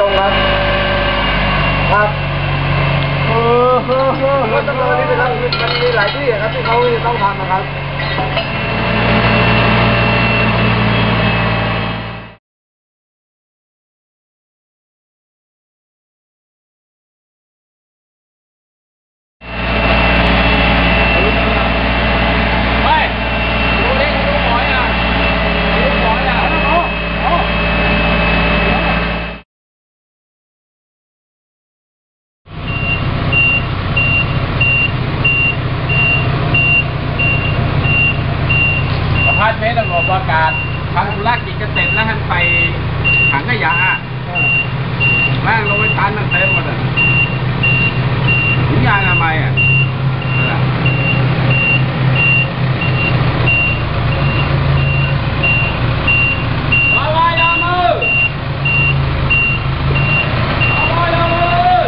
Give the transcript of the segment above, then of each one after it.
จงครับครับเออเออเออต้องรอที่เปรับมันมีหลายที่ครับที่เขาต้องทำนะครับ ประกาศทางธุรกิจเกษตรแล้วท่านไปถังขยะอะแม่งลงไปตันมันเต็มหมดอะถุงยางอนามัยอะนั่นแหละ มาไว้ยามือมาไว้ยามือ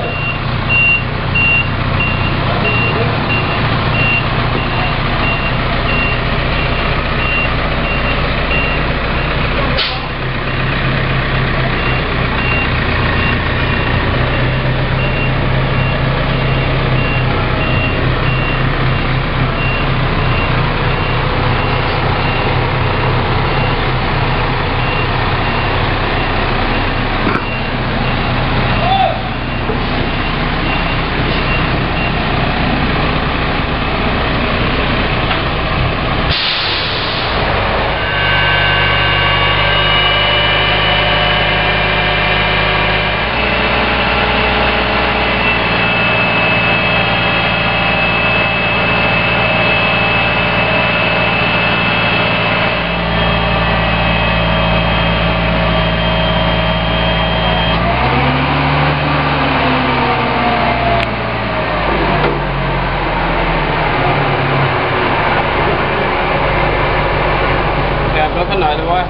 แอบรถขนาดเลยวะ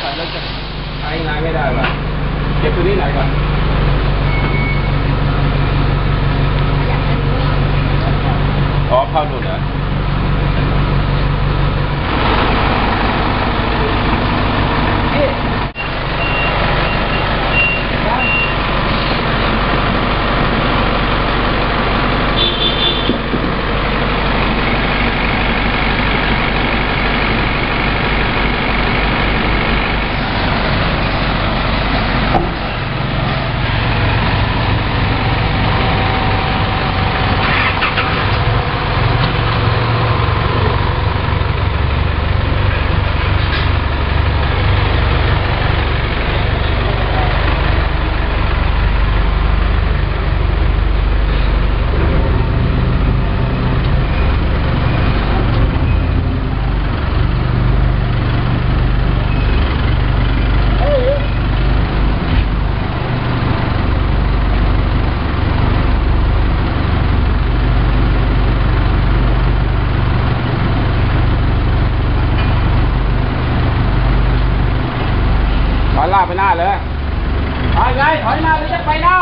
ใส่แล้วจะใช้งานไม่ได้ว่ะเก็บตัวนี้ไหนก่อนอ๋อเข้าดูดเหรอถอยล่ากไปหน้า เลยถอยไงถอยมาหรือจะไปหน้า